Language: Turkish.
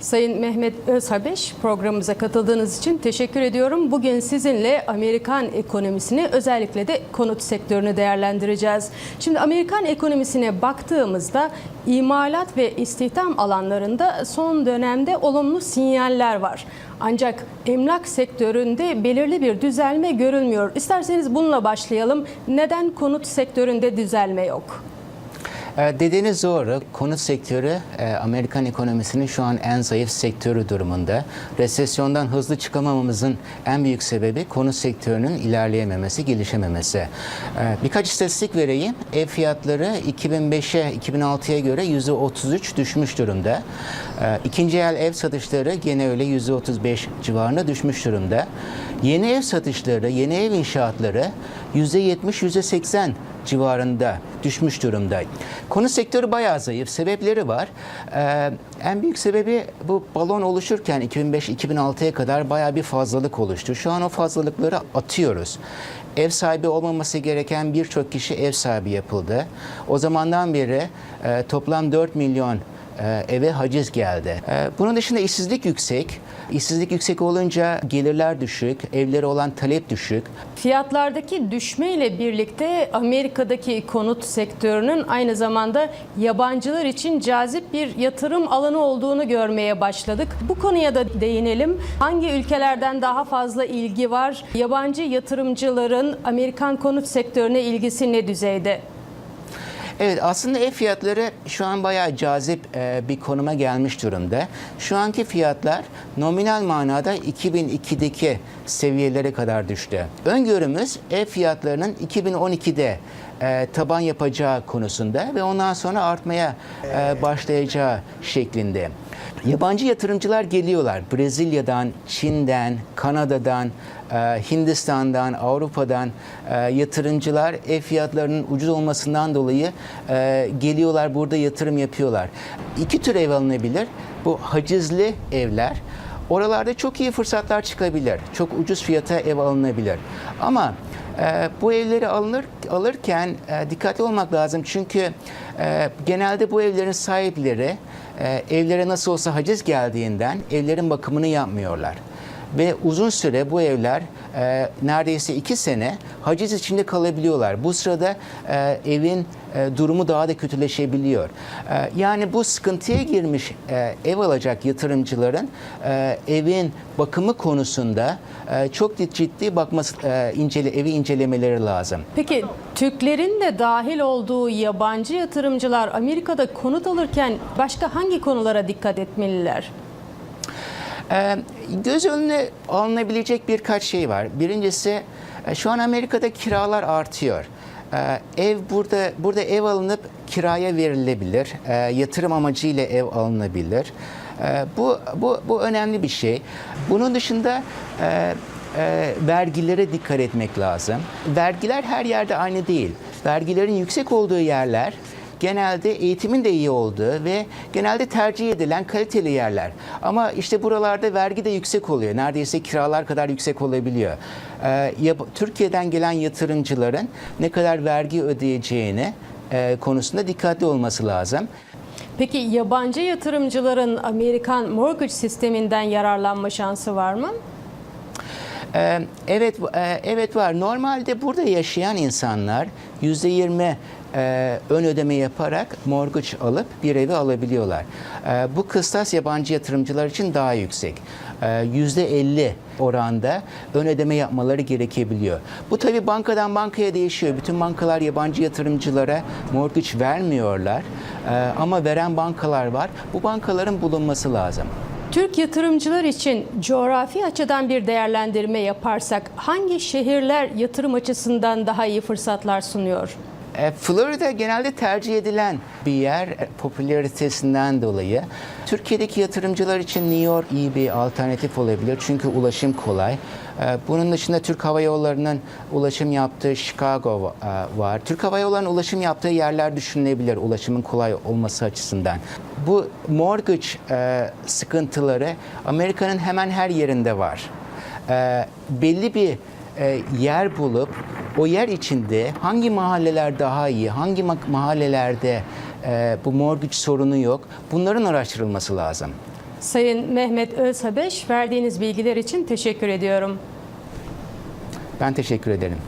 Sayın Mehmet Özhabeş programımıza katıldığınız için teşekkür ediyorum. Bugün sizinle Amerikan ekonomisini özellikle de konut sektörünü değerlendireceğiz. Şimdi Amerikan ekonomisine baktığımızda imalat ve istihdam alanlarında son dönemde olumlu sinyaller var. Ancak emlak sektöründe belirli bir düzelme görülmüyor. İsterseniz bununla başlayalım. Neden konut sektöründe düzelme yok? E, Dediğiniz doğru. Konut sektörü e, Amerikan ekonomisinin şu an en zayıf sektörü durumunda. Resesyondan hızlı çıkamamamızın en büyük sebebi konut sektörünün ilerleyememesi, gelişememesi. E, Birkaç istatistik vereyim. Ev fiyatları 2005'e, 2006'ya göre %33 düşmüş durumda. E, İkinci el ev satışları gene öyle %35 civarında düşmüş durumda. Yeni ev satışları, yeni ev inşaatları %70, %80 civarında düşmüş durumda. Konut sektörü bayağı zayıf. Sebepleri var. Ee, en büyük sebebi bu balon oluşurken 2005-2006'ya kadar bayağı bir fazlalık oluştu. Şu an o fazlalıkları atıyoruz. Ev sahibi olmaması gereken birçok kişi ev sahibi yapıldı. O zamandan beri e, toplam 4 milyon eve haciz geldi. E, Bunun dışında işsizlik yüksek. İşsizlik yüksek olunca gelirler düşük, evlere olan talep düşük. Fiyatlardaki düşme ile birlikte Amerika'daki konut sektörünün aynı zamanda yabancılar için cazip bir yatırım alanı olduğunu görmeye başladık. Bu konuya da değinelim. Hangi ülkelerden daha fazla ilgi var? Yabancı yatırımcıların Amerikan konut sektörüne ilgisi ne düzeyde? Evet aslında ev fiyatları şu an bayağı cazip e, bir konuma gelmiş durumda. Şu anki fiyatlar nominal manada 2002'deki seviyelere kadar düştü. Öngörümüz ev fiyatlarının 2012'de e, taban yapacağı konusunda ve ondan sonra artmaya e, başlayacağı şeklinde. Yabancı yatırımcılar geliyorlar. Brezilya'dan, Çin'den, Kanada'dan, e, Hindistan'dan, Avrupa'dan e, yatırımcılar ev fiyatlarının ucuz olmasından dolayı e, geliyorlar burada yatırım yapıyorlar. İki tür ev alınabilir. Bu hacizli evler. Oralarda çok iyi fırsatlar çıkabilir. Çok ucuz fiyata ev alınabilir. Ama e, bu evleri alınır alırken e, dikkatli olmak lazım. Çünkü e, genelde bu evlerin sahipleri e, evlere nasıl olsa haciz geldiğinden evlerin bakımını yapmıyorlar. Ve uzun süre bu evler e, neredeyse iki sene haciz içinde kalabiliyorlar. Bu sırada e, evin e, durumu daha da kötüleşebiliyor. E, yani bu sıkıntıya girmiş e, ev alacak yatırımcıların e, evin bakımı konusunda e, çok ciddi bakması, e, incele, evi incelemeleri lazım. Peki Türklerin de dahil olduğu yabancı yatırımcılar Amerika'da konut alırken başka hangi konulara dikkat etmeliler? Ee, göz önüne alınabilecek birkaç şey var. Birincisi e, şu an Amerika'da kiralar artıyor. Ee, ev burada burada ev alınıp kiraya verilebilir. Ee, yatırım amacıyla ev alınabilir. Ee, bu bu bu önemli bir şey. Bunun dışında e, e, vergilere dikkat etmek lazım. Vergiler her yerde aynı değil. Vergilerin yüksek olduğu yerler genelde eğitimin de iyi olduğu ve genelde tercih edilen kaliteli yerler. Ama işte buralarda vergi de yüksek oluyor. Neredeyse kiralar kadar yüksek olabiliyor. Ee, Türkiye'den gelen yatırımcıların ne kadar vergi ödeyeceğini e, konusunda dikkatli olması lazım. Peki yabancı yatırımcıların Amerikan mortgage sisteminden yararlanma şansı var mı? Ee, Evet, e, evet var. Normalde burada yaşayan insanlar yüzde yirmi e, ön ödeme yaparak mortgage alıp bir evi alabiliyorlar. E, Bu kıstas yabancı yatırımcılar için daha yüksek. E, Yüzde elli oranda ön ödeme yapmaları gerekebiliyor. Bu tabii bankadan bankaya değişiyor. Bütün bankalar yabancı yatırımcılara mortgage vermiyorlar. E, Ama veren bankalar var. Bu bankaların bulunması lazım. Türk yatırımcılar için coğrafi açıdan bir değerlendirme yaparsak hangi şehirler yatırım açısından daha iyi fırsatlar sunuyor? E, Florida genelde tercih edilen bir yer e, popülaritesinden dolayı. Türkiye'deki yatırımcılar için New York iyi bir alternatif olabilir çünkü ulaşım kolay. E, Bunun dışında Türk Hava Yolları'nın ulaşım yaptığı Chicago var. Türk Hava Yolları'nın ulaşım yaptığı yerler düşünülebilir ulaşımın kolay olması açısından. Bu mortgage sıkıntıları Amerika'nın hemen her yerinde var. Belli bir yer bulup o yer içinde hangi mahalleler daha iyi, hangi ma- mahallelerde e, bu mortgage sorunu yok bunların araştırılması lazım. Sayın Mehmet Özhabeş verdiğiniz bilgiler için teşekkür ediyorum. Ben teşekkür ederim.